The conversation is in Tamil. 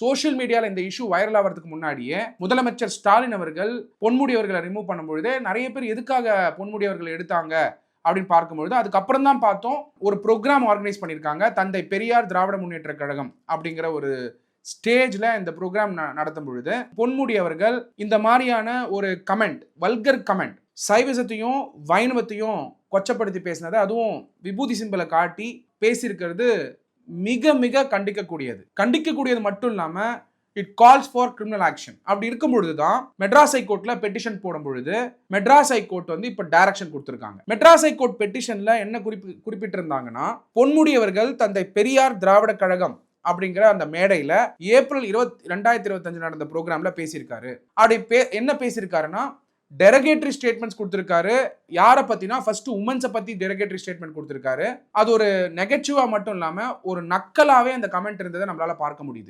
சோஷியல் மீடியால இந்த இஷ்யூ வைரல் ஆகிறதுக்கு முன்னாடியே முதலமைச்சர் ஸ்டாலின் அவர்கள் பொன்முடி அவர்களை ரிமூவ் பண்ணும்பொழுதே நிறைய பேர் எதுக்காக பொன்முடி அவர்களை எடுத்தாங்க அப்படின்னு பார்க்கும்பொழுது அதுக்கப்புறம் தான் பார்த்தோம் ஒரு ப்ரோக்ராம் ஆர்கனைஸ் பண்ணியிருக்காங்க தந்தை பெரியார் திராவிட முன்னேற்ற கழகம் அப்படிங்கிற ஒரு ஸ்டேஜில் இந்த ப்ரோக்ராம் நடத்தும் பொழுது பொன்முடி அவர்கள் இந்த மாதிரியான ஒரு கமெண்ட் வல்கர் கமெண்ட் சைவசத்தையும் வைணவத்தையும் கொச்சப்படுத்தி பேசினது அதுவும் விபூதி சிம்பலை காட்டி பேசியிருக்கிறது மிக மிக கண்டிக்கக்கூடியது. கண்டிக்கக்கூடியது மட்டும் இல்லாம it calls for criminal action அப்படி இருக்கும் பொழுது தான் மெட்ராஸ் ஹைகோர்ட்ல பெட்டிஷன் போடும் பொழுது மெட்ராஸ் ஹைகோர்ட் வந்து இப்போ டைரக்ஷன் கொடுத்துருக்காங்க. மெட்ராஸ் ஹைகோர்ட் பெட்டிஷன்ல என்ன குறிப்பி குறிப்பிட்டிருந்தாங்கன்னா பொன்முடியவர்கள் தந்தை பெரியார் திராவிட கழகம் அப்படிங்கிற அந்த மேடையில ஏப்ரல் இருபத்தி ரெண்டாயிரத்தி இருபத்தஞ்சு நடந்த ப்ரோக்ராம்ல பேசியிருக்காரு. அப்படி பே என்ன பேசியிருக்காருன்னா டெரகேட்ரி ஸ்டேட்மெண்ட்ஸ் கொடுத்துருக்காரு. யாரை பற்றினா ஃபஸ்ட்டு உமன்ஸை பற்றி டெரகேட்ரி ஸ்டேட்மெண்ட் கொடுத்துருக்காரு. அது ஒரு நெகட்டிவாக மட்டும் இல்லாமல் ஒரு நக்கலாகவே அந்த கமெண்ட் இருந்ததை நம்மளால் பார்க்க முடியுது.